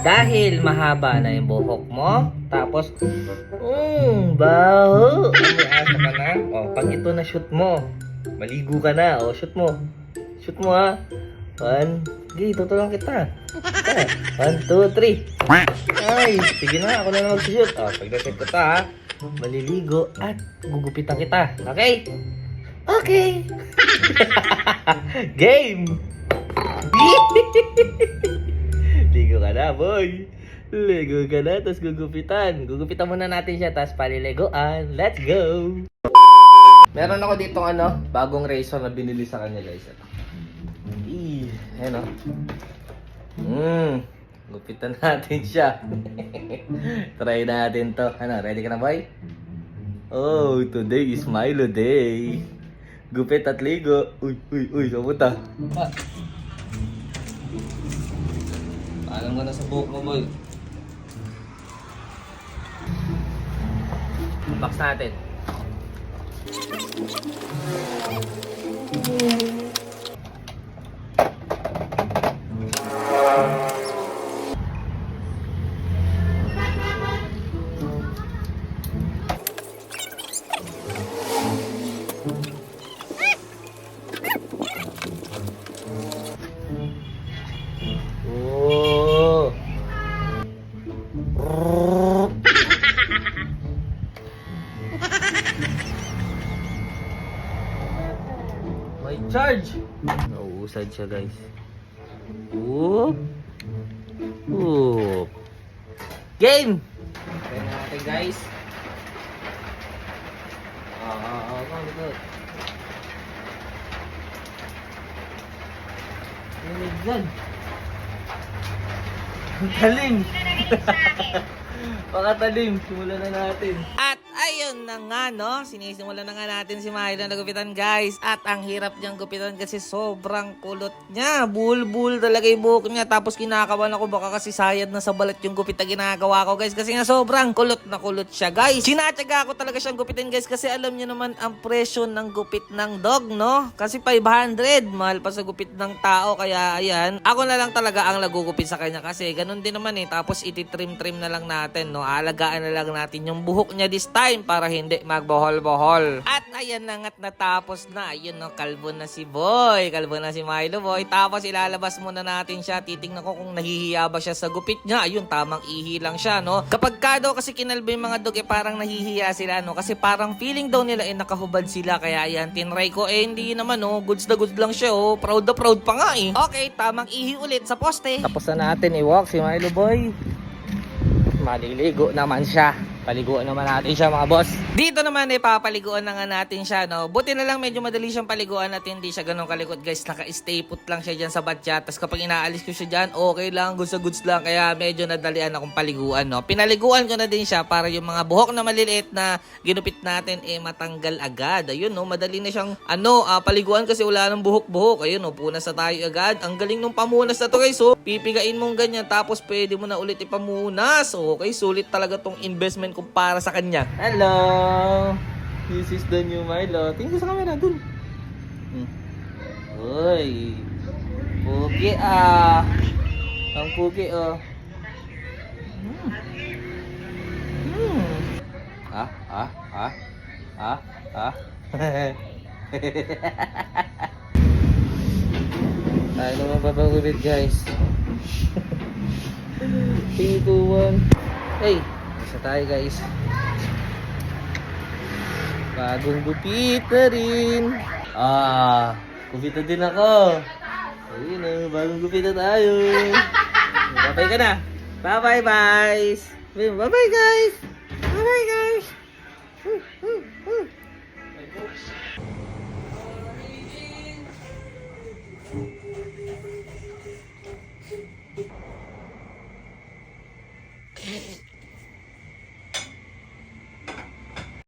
Dahil mahaba na yung buhok mo, tapos, mm, baho. May asa ka na. O, pag ito na shoot mo, maligo ka na. O, shoot mo. Shoot mo ha. One, sige, tutulong kita. Ah, One, two, three. Ay, sige na, ako na lang mag-shoot. O, pagdating ko ta ha, maliligo at gugupitan kita. Okay? Okay. Game! Ligo ka na, boy. Ligo ka na, tapos gugupitan. Gugupitan muna natin siya, tapos paliligoan. Let's go! Meron ako dito ano, bagong razor na binili sa kanya, guys. Ito. Eee, ayan o. Hmm, gupitan natin siya. Try natin to. Ano, ready ka na, boy? Oh, today is Milo Day. Gupit at ligo. Uy, uy, uy, kamuta. Ah. Paalam ko na sa buhok mo, boy. Box natin. May charge. Nauusad siya, guys. Whoop. Whoop. Game! Try na natin, guys. Ah, ah, ah, ah. Oh my God. Ang talim. Pakatalim. Simulan na natin. At ayun na nga, no? Sinisimulan na nga natin si Milo na gupitan, guys. At ang hirap niyang gupitan kasi sobrang kulot niya. Bulbul talaga yung buhok niya. Tapos kinakawan ako baka kasi sayad na sa balat yung gupit na ginagawa ko, guys. Kasi nga sobrang kulot na kulot siya, guys. Sinatsaga ko talaga siyang gupitin, guys. Kasi alam niyo naman ang presyo ng gupit ng dog, no? Kasi 500. Mahal pa sa gupit ng tao. Kaya, ayan. Ako na lang talaga ang nagugupit sa kanya. Kasi ganun din naman eh. Tapos ititrim-trim na lang natin, no? Alagaan na lang natin yung buhok niya this time para hindi magbohol-bohol. At ayan na nga't natapos na. Ayun, no? Kalbo na si Boy. Kalbo na si Milo, Boy. Tapos ilalabas muna natin siya. Titingnan ko kung nahihiya ba siya sa gupit niya. Ayun, tamang ihi lang siya, no? Kapag ka daw kasi kinalbo yung mga dog, eh parang nahihiya sila, no? Kasi parang feeling daw nila eh nakahubad sila. Kaya ayan, tinry ko. Eh, hindi naman, no? Goods na goods lang siya, oh. Proud na proud pa nga, eh. Okay, tamang ihi ulit sa poste. Tapos na natin i-walk si Milo, Boy. Maliligo naman siya. Paliguan naman natin siya mga boss. Dito naman eh, papaliguan na nga natin siya, no? Buti na lang medyo madali siyang paliguan at hindi siya ganun kalikot, guys. Naka-stay put lang siya dyan sa batya. Tapos kapag inaalis ko siya dyan, okay lang, goods goods lang. Kaya medyo nadalian akong paliguan, no? Pinaliguan ko na din siya para yung mga buhok na maliliit na ginupit natin, eh, matanggal agad. Ayun, no? Madali na siyang, ano, ah, paliguan kasi wala ng buhok-buhok. Ayun, no? Punas na tayo agad. Ang galing nung pamunas na to, guys, oh. Pipigain mong ganyan, tapos pwede mo na ulit ipamunas. Okay, sulit talaga tong investment ko para sa kanya. Hello! This is the new Milo. Tingin ko sa camera, dun. Hmm. Uy! Pugi ah! Ang pugi oh. Hmm. Hmm. Ah, ah, ah. Ah, ah. Tayo naman papagubit guys. 3, 2, 1. Hey! Isa tayo guys. Bagong gupit rin. Ah, gupit din ako. Ayun na, bagong gupit tayo. Bye-bye ka na. Bye-bye, guys. Bye-bye, guys.